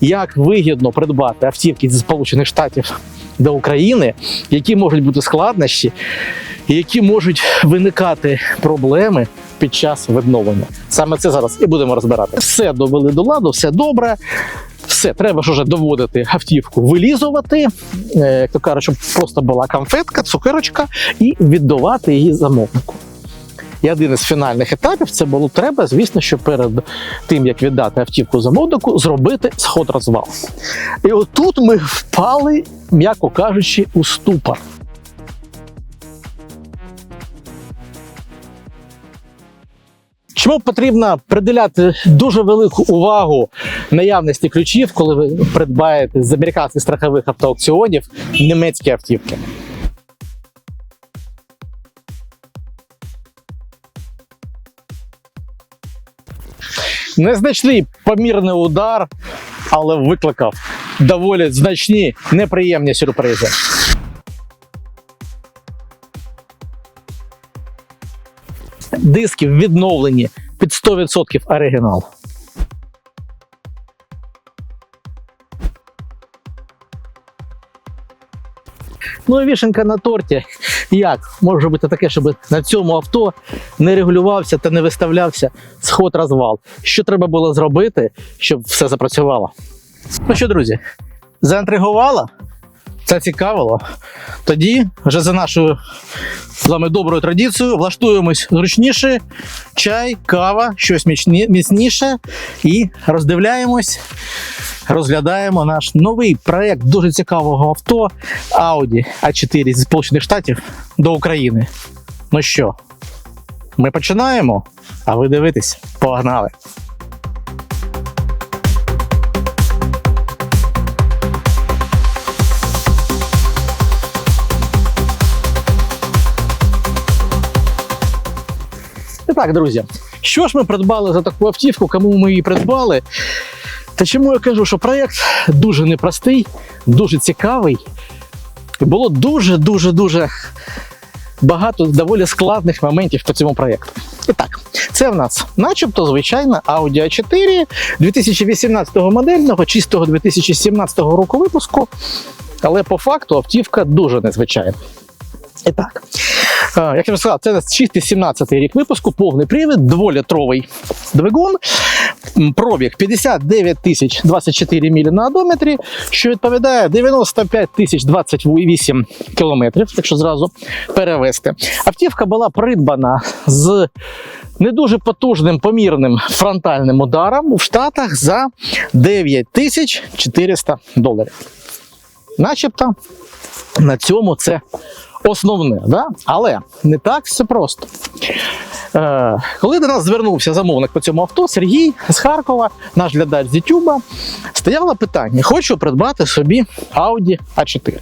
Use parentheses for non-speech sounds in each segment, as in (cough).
як вигідно придбати автівки зі Сполучених Штатів до України, які можуть бути складнощі, які можуть виникати проблеми під час відновлення. Саме це зараз і будемо розбирати. Все довели до ладу, все добре. Все, треба ж уже доводити автівку, вилізувати, е, як то кажуть, щоб просто була конфетка, цукерочка, і віддавати її замовнику. І один із фінальних етапів це було треба, звісно, що перед тим, як віддати автівку замовнику, зробити сход розвал. І отут ми впали, м'яко кажучи, у ступор. Чому потрібно приділяти дуже велику увагу наявності ключів, коли ви придбаєте з американських страхових автоаукціонів німецькі автівки? Незначний помірний удар, але викликав доволі значні неприємні сюрпризи. Диски відновлені під 100% оригінал. Ну і вішенка на торті. Як може бути таке, щоб на цьому авто не регулювався та не виставлявся сход розвал? Що треба було зробити, щоб все запрацювало? Ну що, друзі, заінтригувало? Зацікавило? Тоді вже за нашою з вами доброю традицією влаштуємось зручніше, чай, кава, щось міцніше і роздивляємось, розглядаємо наш новий проект дуже цікавого авто Audi A4 зі Сполучених Штатів до України. Ну що, ми починаємо? А ви дивитесь, погнали! Так, друзі, що ж ми придбали за таку автівку, кому ми її придбали? Та чому я кажу, що проєкт дуже непростий, дуже цікавий. І було дуже, дуже, дуже багато доволі складних моментів по цьому проєкту. І так, це в нас, начебто, звичайна Audi A4 2018 модельного, чистого 2017 року випуску. Але по факту автівка дуже незвичайна. І так, як я вже сказав, це у нас чистий 17 рік випуску, повний привід, дволітровий двигун. Пробіг 59 тисяч 24 мілі на одометрі, що відповідає 95 тисяч 28 кілометрів, якщо зразу перевести. Автівка була придбана з не дуже потужним помірним фронтальним ударом в Штатах за 9 тисяч 400 доларів. Начебто на цьому це основне, да? але не так все просто. Е, коли до нас звернувся замовник по цьому авто, Сергій з Харкова, наш глядач з Ютуба, стояло питання: хочу придбати собі Audi A4.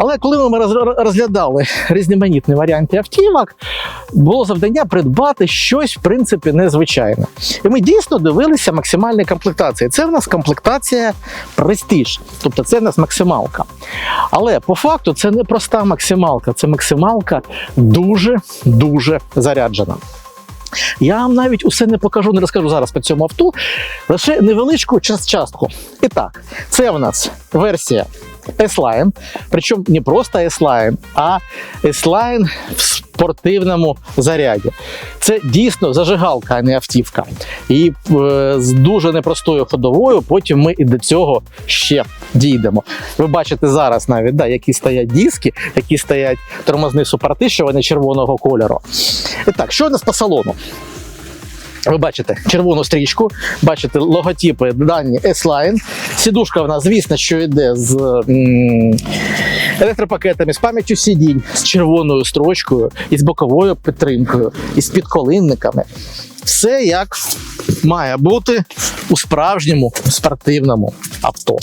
Але коли ми розглядали різноманітні варіанти автівок, було завдання придбати щось, в принципі, незвичайне. І ми дійсно дивилися максимальні комплектації. Це в нас комплектація престиж, тобто це в нас максималка. Але по факту це не проста максималка, це максималка дуже-дуже заряджена. Я вам навіть усе не покажу, не розкажу зараз по цьому авто, лише невеличку частку. І так, це в нас версія S-Line, причому не просто S-Line, а S-Line в спортивному заряді. Це дійсно зажигалка, а не автівка. І е, з дуже непростою ходовою, потім ми і до цього ще дійдемо. Ви бачите зараз навіть, да, які стоять диски, які стоять тормозні супорти, що вони червоного кольору. І так, що у нас по салону? Ви бачите червону стрічку, бачите логотипи дані S-Line. Сідушка в нас, звісно, що йде з електропакетами, з пам'яттю сидінь, з червоною строчкою, з боковою підтримкою, і з підколинниками. Все як має бути у справжньому спортивному авто.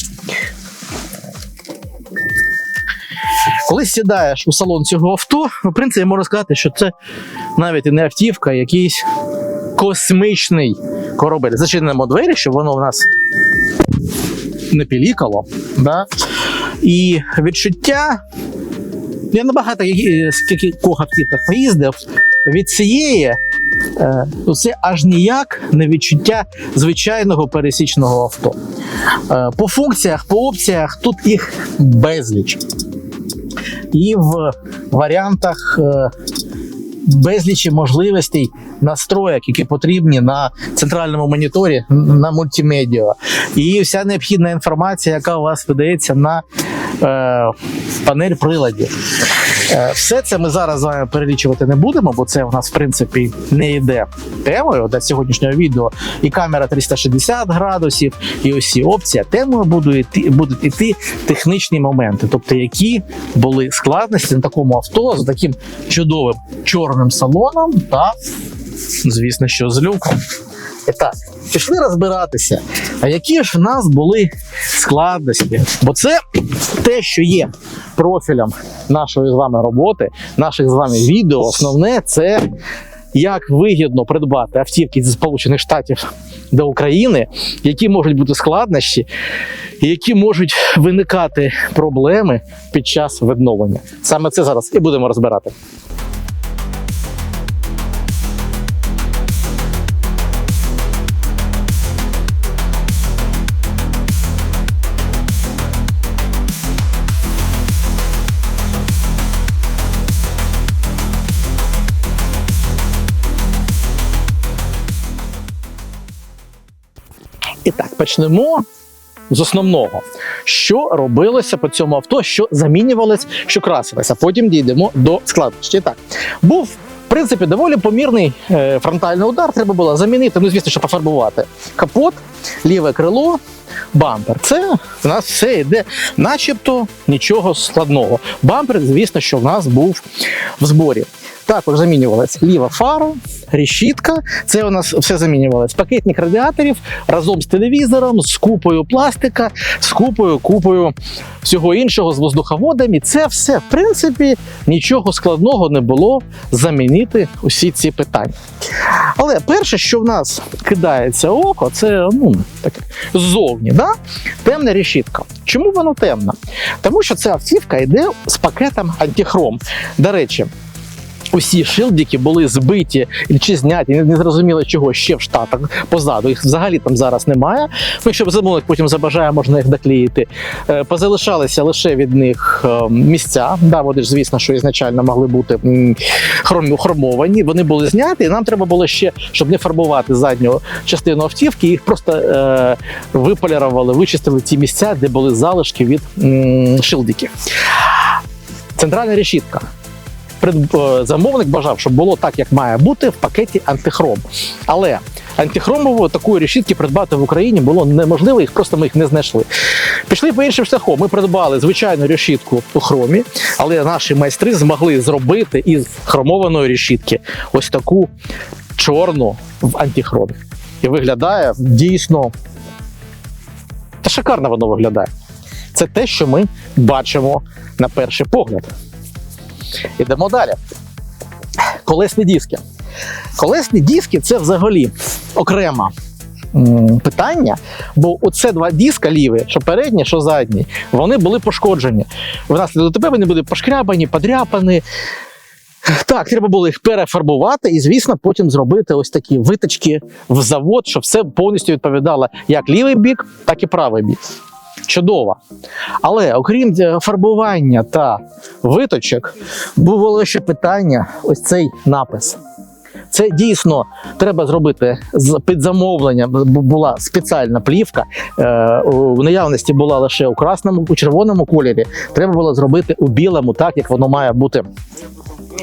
Коли сідаєш у салон цього авто, в принципі, можна сказати, що це навіть і не автівка, а якийсь космічний корабель. Зачинимо двері, щоб воно в нас не пілікало. Да? І відчуття. Я набагато скільки кого автівках поїздив. Від цієї е, це аж ніяк не відчуття звичайного пересічного авто. Е, По функціях, по опціях тут їх безліч. І в варіантах е, безлічі можливостей настроєк, які потрібні на центральному моніторі на мультимедіа. І вся необхідна інформація, яка у вас видається на е, панель приладів. Е, Все це ми зараз з вами перелічувати не будемо, бо це у нас в принципі не йде темою для сьогоднішнього відео. І камера 360 градусів, і усі опції. Темою будуть будуть іти технічні моменти, тобто які були складності на такому авто з таким чудовим чорним салоном та, звісно, що з люком. І так, пішли розбиратися, а які ж в нас були складності? Бо це те, що є профілем нашої з вами роботи, наших з вами відео. Основне це як вигідно придбати автівки зі Сполучених Штатів до України, які можуть бути складнощі, які можуть виникати проблеми під час відновлення. Саме це зараз і будемо розбирати. Почнемо з основного. Що робилося по цьому авто, що замінювалось, що красилося. Потім дійдемо до складності. Так, був. В принципі, доволі помірний е, фронтальний удар. Треба було замінити, ну звісно, що пофарбувати капот, ліве крило, бампер. Це в нас все йде, начебто нічого складного. Бампер, звісно, що в нас був в зборі. Також замінювалась ліва фара, решітка. Це у нас все замінювалось. Пакетник радіаторів разом з телевізором, з купою пластика, з купою, купою всього іншого, з воздуховодами. Це все, в принципі, нічого складного не було замінити усі ці питання. Але перше, що в нас кидається око, це ну, таке ззовні, да? темна решітка. Чому воно темна? Тому що ця автівка йде з пакетом антихром. До речі, усі шилдики були збиті чи зняті, не, зрозуміло чого ще в штатах позаду. Їх взагалі там зараз немає. Ну, якщо замовник потім забажає, можна їх доклеїти. Е, позалишалися лише від них е, місця. Да, вони ж, звісно, що ізначально могли бути хромовані. Вони були зняті, і нам треба було ще, щоб не фарбувати задню частину автівки, їх просто е, виполірували, вичистили ті місця, де були залишки від м, шилдиків. Центральна решітка замовник бажав, щоб було так, як має бути в пакеті антихром. Але антихромову такої решітки придбати в Україні було неможливо, їх просто ми їх не знайшли. Пішли по іншим шляхом. Ми придбали звичайну решітку у хромі, але наші майстри змогли зробити із хромованої решітки ось таку чорну в антихромі. І виглядає дійсно. Та шикарно воно виглядає. Це те, що ми бачимо на перший погляд. Ідемо далі. Колесні диски. Колесні диски це взагалі окрема питання, бо оце два диска ліві, що передні, що задні, вони були пошкоджені. Внаслідок тебе вони були пошкрябані, подряпані. Так, треба було їх перефарбувати і, звісно, потім зробити ось такі виточки в завод, щоб все повністю відповідало як лівий бік, так і правий бік. Чудово. Але окрім е, фарбування та виточок, було ще питання: ось цей напис. Це дійсно треба зробити під замовленням. Була спеціальна плівка. Е, у наявності була лише у красному, у червоному кольорі. Треба було зробити у білому, так як воно має бути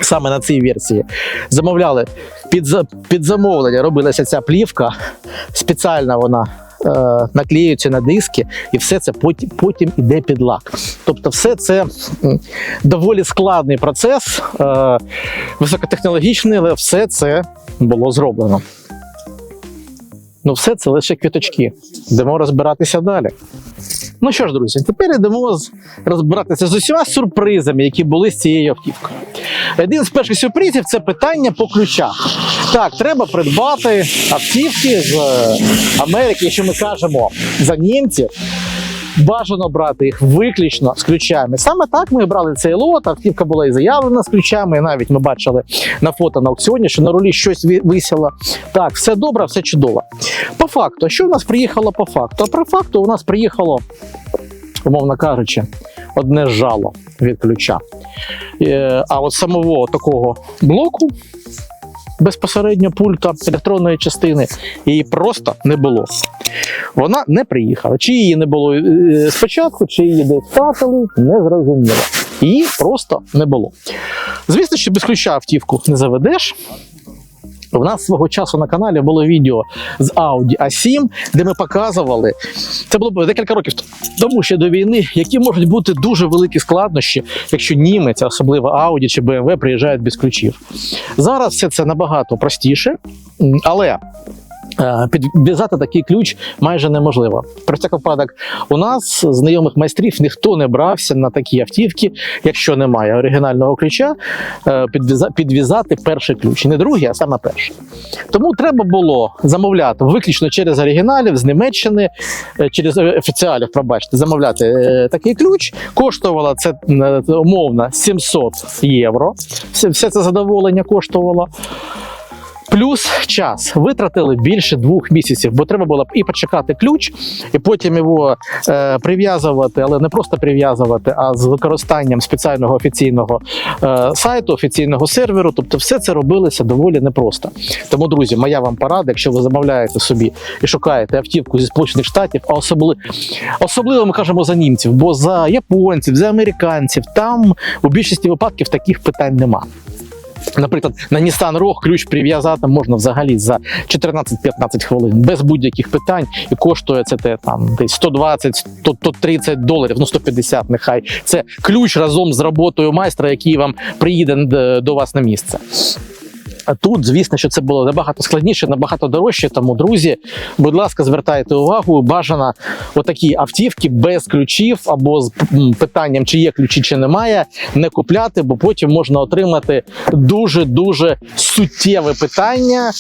саме на цій версії. Замовляли під, під замовлення, робилася ця плівка. Спеціально вона е, наклеюється на диски, і все це потім, потім іде під лак. Тобто, все це доволі складний процес, е, високотехнологічний, але все це було зроблено. Ну, все це лише квіточки. Йдемо розбиратися далі. Ну що ж, друзі, тепер йдемо розбиратися з усіма сюрпризами, які були з цією автівкою. Один з перших сюрпризів це питання по ключах. Так, треба придбати автівки з е, Америки, якщо ми кажемо за німців. Бажано брати їх виключно з ключами. Саме так ми брали цей лот. Автівка була і заявлена з ключами. І навіть ми бачили на фото на аукціоні, що на рулі щось висіло. Так, все добре, все чудово. По факту, що у нас приїхало по факту? А по факту у нас приїхало, умовно кажучи, одне жало від ключа. Е, А от самого такого блоку. Безпосередньо пульта електронної частини її просто не було. Вона не приїхала. Чи її не було е, спочатку, чи її десь втратили, не зрозуміло. Її просто не було. Звісно, що без ключа автівку не заведеш. У нас свого часу на каналі було відео з Audi A7, де ми показували, це було декілька років тому ще до війни, які можуть бути дуже великі складнощі, якщо німець, особливо Audi чи BMW, приїжджають без ключів. Зараз все це набагато простіше, але підв'язати такий ключ майже неможливо. Про всяк випадок, у нас знайомих майстрів ніхто не брався на такі автівки, якщо немає оригінального ключа, е, підв'язати перший ключ. Не другий, а саме перший. Тому треба було замовляти виключно через оригіналів з Німеччини, е, через е, офіціалів, пробачте, замовляти е, такий ключ. Коштувало це е, умовно 700 євро. Все це задоволення коштувало. Плюс час витратили більше двох місяців, бо треба було і почекати ключ, і потім його е, прив'язувати, але не просто прив'язувати, а з використанням спеціального офіційного е, сайту, офіційного серверу. Тобто, все це робилося доволі непросто. Тому, друзі, моя вам порада, якщо ви замовляєте собі і шукаєте автівку зі Сполучених Штатів, а особливо, особливо ми кажемо за німців, бо за японців, за американців, там у більшості випадків таких питань нема. Наприклад, на Nissan Rogue ключ прив'язати можна взагалі за 14-15 хвилин без будь-яких питань, і коштує це те там десь 120, 100, 130 доларів, ну 150 нехай. Це ключ разом з роботою майстра, який вам приїде е, до вас на місце. А тут, звісно, що це було набагато складніше, набагато дорожче. Тому, друзі, будь ласка, звертайте увагу. Бажано отакі автівки без ключів або з питанням, чи є ключі, чи немає, не купляти, бо потім можна отримати дуже дуже суттєве питання,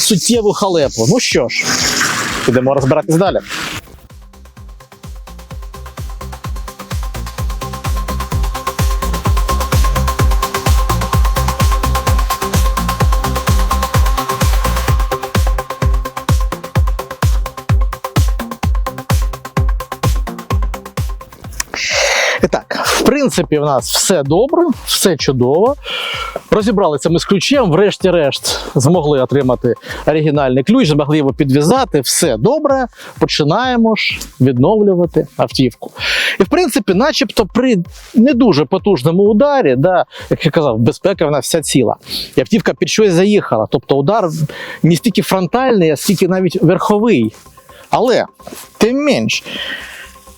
суттєву халепу. Ну що ж, підемо розбиратись далі. Принципі, в нас все добре, все чудово. Розібралися ми з ключем, врешті-решт змогли отримати оригінальний ключ, змогли його підв'язати. Все добре. Починаємо ж відновлювати автівку. І в принципі, начебто, при не дуже потужному ударі, да, як я казав, безпека вона вся ціла. І автівка під щось заїхала. Тобто удар не стільки фронтальний, а стільки навіть верховий. Але тим менш,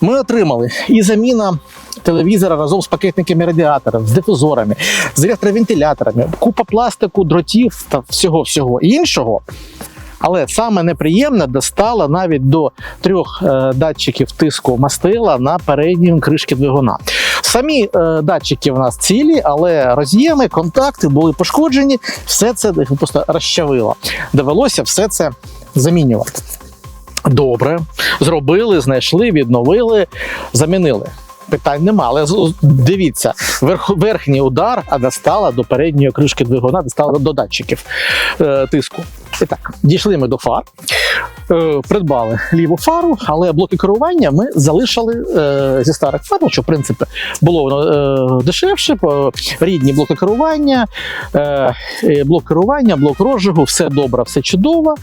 ми отримали і заміна телевізора разом з пакетниками радіаторів, з дифузорами, з електровентиляторами, купа пластику, дротів та всього всього іншого. Але саме неприємне достало навіть до трьох е, датчиків тиску мастила на передній кришці двигуна. Самі е, датчики в нас цілі, але роз'єми, контакти були пошкоджені, все це просто розчавило. Довелося все це замінювати. Добре, зробили, знайшли, відновили, замінили. Питань нема, але дивіться, верх, верхній удар, достала до передньої кришки двигуна, достала до датчиків е, тиску. І так, дійшли ми до фар, е, придбали ліву фару, але блоки керування ми залишили е, зі старих фар, ну, що в принципі було воно е, дешевше, рідні блоки керування, е, е, блок керування, блок розжигу, все добре, все чудово.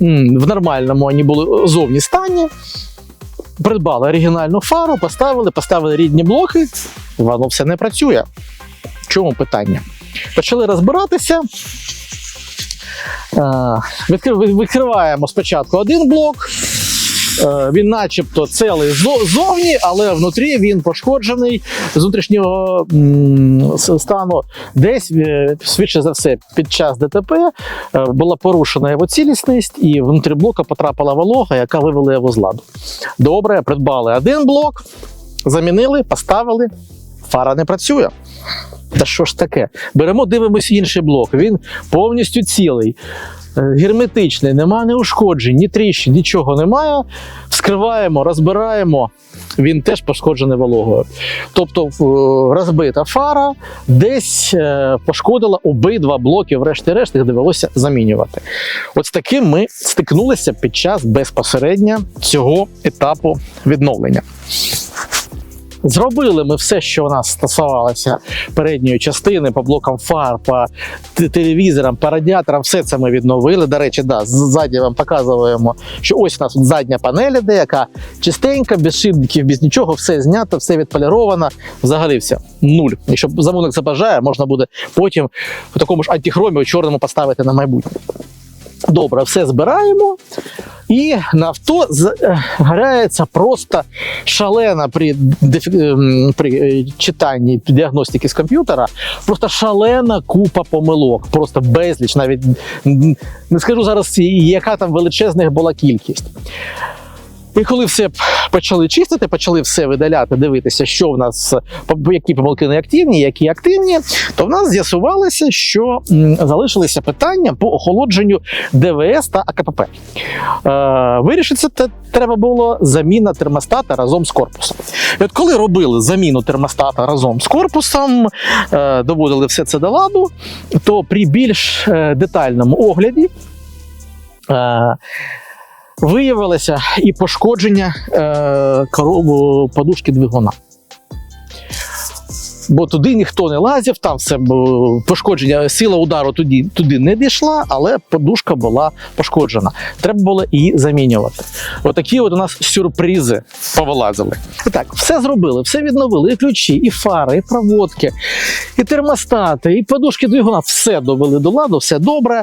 В нормальному вони були зовні стані. Придбали оригінальну фару, поставили, поставили рідні блоки, воно все не працює. В чому питання? Почали розбиратися. Е, Відкриваємо спочатку один блок. Е, Він начебто цілий зо- зовні, але внутрі він пошкоджений з внутрішнього стану. Десь, е, швидше за все, під час ДТП е, була порушена його цілісність, і внутрі блока потрапила волога, яка вивела його з ладу. Добре, придбали один блок, замінили, поставили. Фара не працює. Та що ж таке? Беремо, дивимося інший блок. Він повністю цілий, герметичний, нема неушкоджень, ні тріщин, нічого немає. Вскриваємо, розбираємо. він теж пошкоджений вологою. Тобто розбита фара десь е, пошкодила обидва блоки, врешті-решт, їх довелося замінювати. От з таким ми стикнулися під час безпосередньо цього етапу відновлення. Зробили ми все, що у нас стосувалося передньої частини по блокам фар, по телевізорам, по радіаторам, все це ми відновили. До речі, да, ззаді вам показуємо, що ось у нас задня панель іде, яка чистенька, без шибників, без нічого, все знято, все відполіровано. Взагалі все нуль. Якщо замовник забажає, можна буде потім в такому ж антихромі у чорному поставити на майбутнє. Добре, все збираємо. І на авто згорається просто шалена при, ем, при е, читанні діагностики з комп'ютера, просто шалена купа помилок, просто безліч, навіть не скажу зараз, яка там величезна була кількість. І коли все почали чистити, почали все видаляти, дивитися, що в нас, які помилки неактивні, які активні, то в нас з'ясувалося, що залишилися питання по охолодженню ДВС та АКПП. Е, вирішити це треба було заміна термостата разом з корпусом. І от коли робили заміну термостата разом з корпусом, е, доводили все це до ладу, то при більш е, детальному огляді. Е, Виявилося і пошкодження е, коробу подушки двигуна. Бо туди ніхто не лазив, там все пошкодження, сила удару туди, туди не дійшла, але подушка була пошкоджена. Треба було її замінювати. Отакі от у нас сюрпризи повилазили. Так, все зробили, все відновили: і ключі, і фари, і проводки, і термостати, і подушки двигуна. Все довели до ладу, все добре.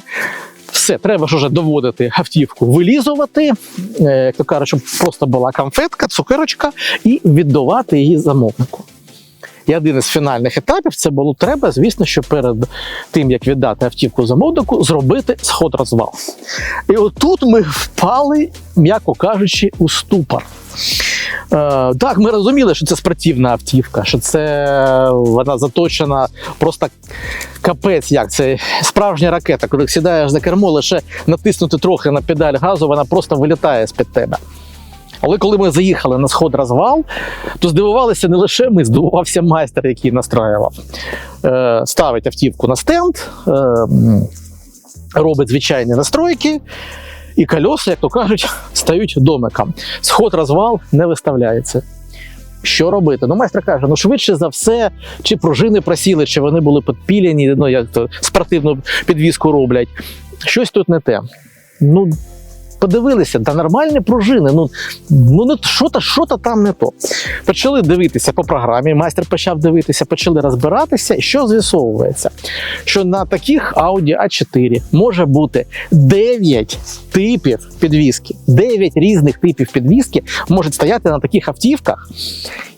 Все, треба ж уже доводити автівку, вилізувати, е, як то кажуть, щоб просто була конфетка, цукерочка, і віддавати її замовнику. І один із фінальних етапів це було треба, звісно, що перед тим, як віддати автівку замовнику, зробити сход розвал. І отут ми впали, м'яко кажучи, у ступор. Е, так, ми розуміли, що це спортивна автівка, що це вона заточена просто капець, як це справжня ракета. Коли сідаєш за кермо, лише натиснути трохи на педаль газу, вона просто вилітає з-під тебе. Але коли ми заїхали на сход розвал, то здивувалися не лише ми, здивувався майстер, який настроював. Е, ставить автівку на стенд, е, робить звичайні настройки, і кольоса, як то кажуть, (laughs) стають домиком. Сход розвал не виставляється. Що робити? Ну, майстер каже: ну швидше за все, чи пружини просіли, чи вони були підпіляні, ну як то спортивну підвіску роблять. Щось тут не те. Ну, подивилися, та нормальні пружини. Ну, ну не що то, що то там не то. Почали дивитися по програмі. Майстер почав дивитися, почали розбиратися. Що з'ясовується? Що на таких Audi A4 може бути 9 типів підвіски. 9 різних типів підвіски можуть стояти на таких автівках,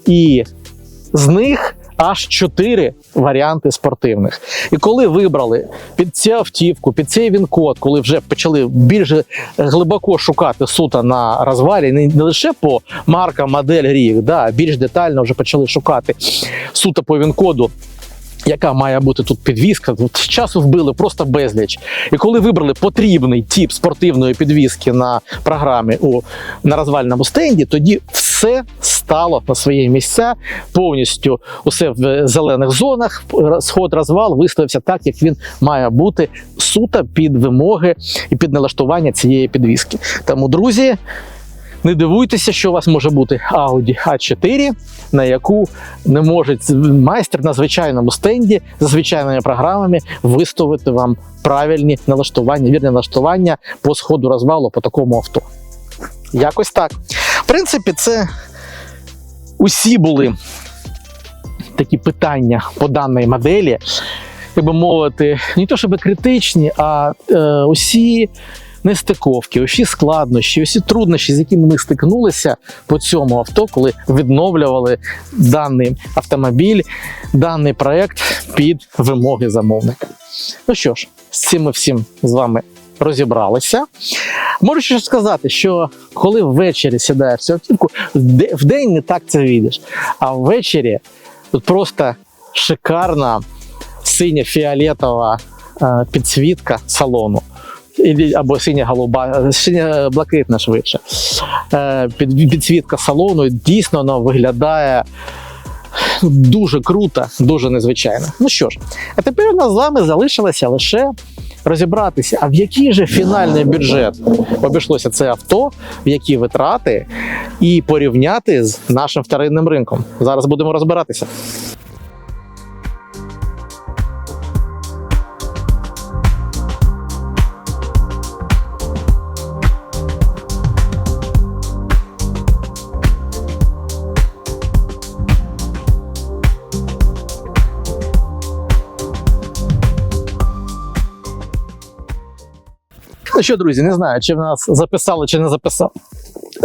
і з них аж чотири варіанти спортивних. І коли вибрали під цю автівку, під цей він-код, коли вже почали більш глибоко шукати сута на розвалі, не, лише по маркам, модель, рік, да, більш детально вже почали шукати суто по він-коду. Яка має бути тут підвіска? Тут часу вбили просто безліч. І коли вибрали потрібний тип спортивної підвіски на програмі у на розвальному стенді, тоді все стало на свої місця, повністю усе в зелених зонах. Сход розвал виставився так, як він має бути суто під вимоги і під налаштування цієї підвіски. Тому, друзі. Не дивуйтеся, що у вас може бути Audi A4, на яку не може майстер на звичайному стенді за звичайними програмами виставити вам правильні налаштування, вірне налаштування по сходу розвалу по такому авто. Якось так. В принципі, це усі були такі питання по даній моделі, як би мовити, не то щоб критичні, а е, усі нестиковки, усі складнощі, усі труднощі, з якими ми стикнулися по цьому авто, коли відновлювали даний автомобіль, даний проект під вимоги замовника. Ну що ж, з цим ми всім з вами розібралися. Можу ще сказати, що коли ввечері сідаєш цю автівку, в день не так це видиш, а ввечері тут просто шикарна синя фіолетова е, підсвітка салону або синя голуба, синя блакитна швидше. Е, Під, підсвітка салону дійсно вона виглядає дуже круто, дуже незвичайно. Ну що ж, а тепер у нас з вами залишилося лише розібратися, а в який же фінальний бюджет обійшлося це авто, в які витрати, і порівняти з нашим вторинним ринком. Зараз будемо розбиратися. Що, друзі, не знаю, чи в нас записали, чи не записав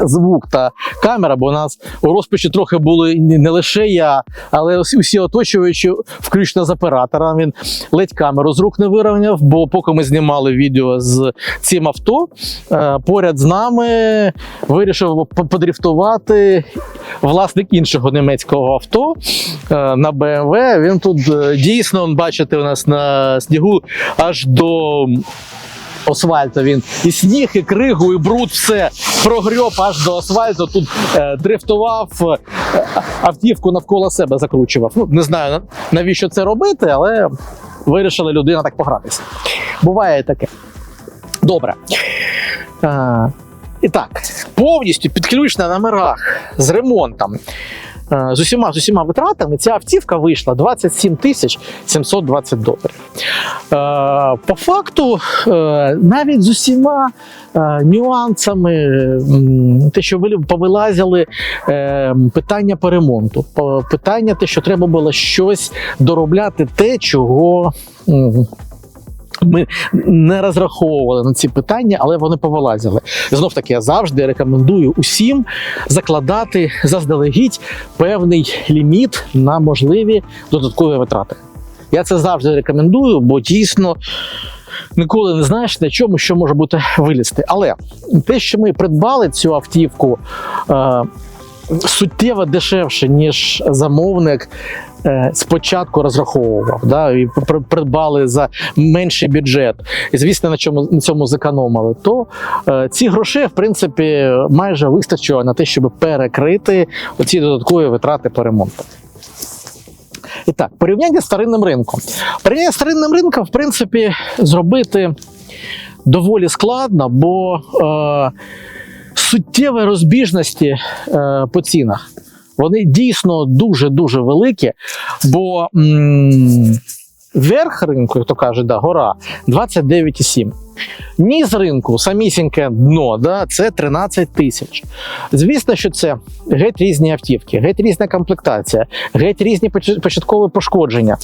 звук та камера, бо у нас у розпачі трохи були не лише я, але усі- оточуючі, включно з оператором. Він ледь камеру з рук не вирівняв, бо поки ми знімали відео з цим авто, е, поряд з нами вирішив по- подрифтувати власник іншого німецького авто е, на BMW. Він тут е, дійсно, бачите, у нас на снігу аж до асфальту він і сніг, і кригу, і бруд, все прогрьоб аж до асфальту. Тут е, дрифтував, е, автівку навколо себе закручував. Ну, не знаю навіщо це робити, але вирішила людина так погратися. Буває таке. Добре. Е, і так, повністю під ключ на номерах з ремонтом. Е, З усіма з усіма витратами ця автівка вийшла 27 тисяч 720 доларів. Е, По факту, е, навіть з усіма нюансами, те, що ви повилазили, питання по ремонту, питання те, що треба було щось доробляти, те, чого. Ми не розраховували на ці питання, але вони повилазили. Знов таки, я завжди рекомендую усім закладати заздалегідь певний ліміт на можливі додаткові витрати. Я це завжди рекомендую, бо дійсно ніколи не знаєш на чому, що може бути вилізти. Але те, що ми придбали цю автівку е, суттєво дешевше, ніж замовник. е, Спочатку розраховував, да, і придбали за менший бюджет, і звісно, на чому на цьому зекономили. То е, ці гроші, в принципі, майже вистачило на те, щоб перекрити оці додаткові витрати по ремонту. І так, порівняння з старинним ринком. Порівняння з старинним ринком, в принципі, зробити доволі складно, бо е, суттєві розбіжності е, по цінах. Вони дійсно дуже-дуже великі, бо м, верх ринку, як то кажуть, да, гора 29,7. Низ ринку, самісіньке дно, да, це 13 тисяч. Звісно, що це геть різні автівки, геть різна комплектація, геть різні початкові пошкодження.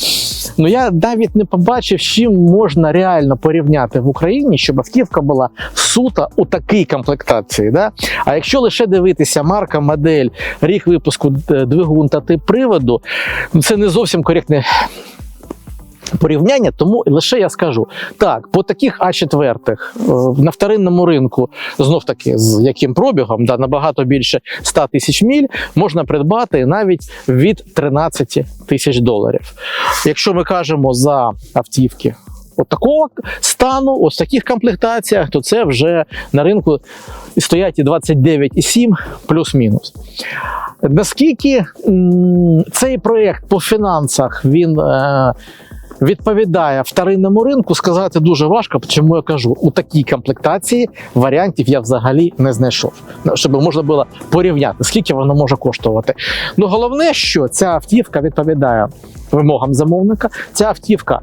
Ну я навіть не побачив, з чим можна реально порівняти в Україні, щоб автівка була суто у такій комплектації. Да? А якщо лише дивитися марка, модель, рік випуску, двигун та тип приводу, ну, це не зовсім коректне. Порівняння, тому лише я скажу так: по таких А4 е, на вторинному ринку, знов таки, з яким пробігом, да, набагато більше 100 тисяч міль, можна придбати навіть від 13 тисяч доларів. Якщо ми кажемо за автівки от такого стану, ось таких комплектаціях, то це вже на ринку стоять і 29,7 плюс-мінус. Наскільки цей проєкт по фінансах він. Відповідає вторинному ринку, сказати дуже важко, чому я кажу, у такій комплектації варіантів я взагалі не знайшов, Ну, щоб можна було порівняти, скільки воно може коштувати. Ну головне, що ця автівка відповідає вимогам замовника. Ця автівка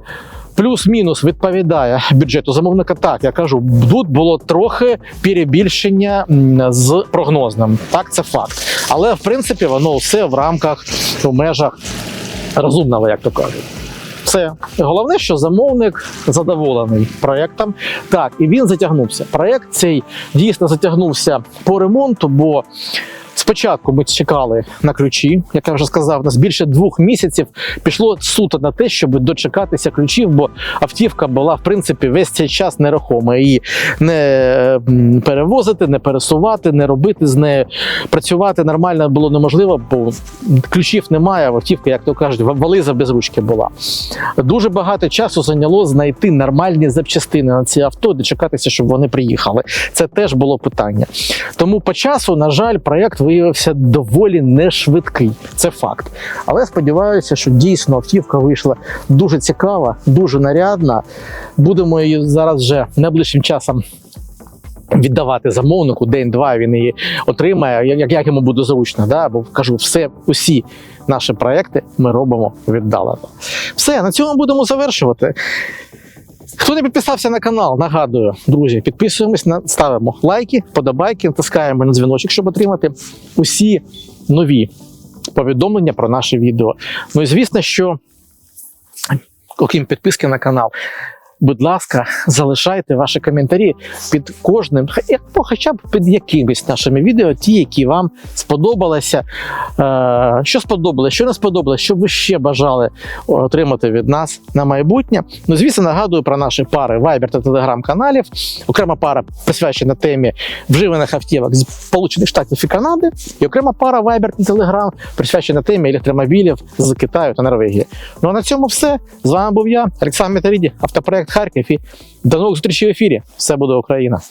плюс-мінус відповідає бюджету замовника. Так, я кажу, тут було трохи перебільшення з прогнозним. Так, це факт. Але в принципі воно все в рамках в межах розумного, як то кажуть. Все головне, що замовник задоволений проєктом. Так, і він затягнувся. Проєкт цей дійсно затягнувся по ремонту, бо Спочатку ми чекали на ключі, як я вже сказав, у нас більше двох місяців пішло суто на те, щоб дочекатися ключів, бо автівка була в принципі весь цей час нерухома. Її не перевозити, не пересувати, не робити з нею. Працювати нормально було неможливо, бо ключів немає. Автівка, як то кажуть, вализа без ручки була. Дуже багато часу зайняло знайти нормальні запчастини на ці авто, дочекатися, щоб вони приїхали. Це теж було питання. Тому по часу, на жаль, проєкт виявився доволі нешвидкий. Це факт. Але сподіваюся, що дійсно автівка вийшла дуже цікава, дуже нарядна. Будемо її зараз вже найближчим часом. Віддавати замовнику день-два він її отримає, як, як йому буде зручно. Да? Бо кажу, все, усі наші проекти ми робимо віддалено. Все, на цьому будемо завершувати. Хто не підписався на канал, нагадую, друзі, підписуємось, ставимо лайки, подобайки, натискаємо на дзвіночок, щоб отримати усі нові повідомлення про наше відео. Ну і звісно, що окрім підписки на канал. Будь ласка, залишайте ваші коментарі під кожним, ну, хоча б під якимись нашими відео, ті, які вам сподобалися. Е, що сподобалося, що не сподобалося, що ви ще бажали отримати від нас на майбутнє. Ну, звісно, нагадую про наші пари Viber та Telegram каналів. Окрема пара присвячена темі вживаних автівок з Сполучених Штатів і Канади, і окрема пара Viber та Telegram присвячена темі електромобілів з Китаю та Норвегії. Ну а на цьому все. З вами був я, Олександр Метаріді, автопроект Харків. І до нових зустрічей в ефірі. Все буде Україна.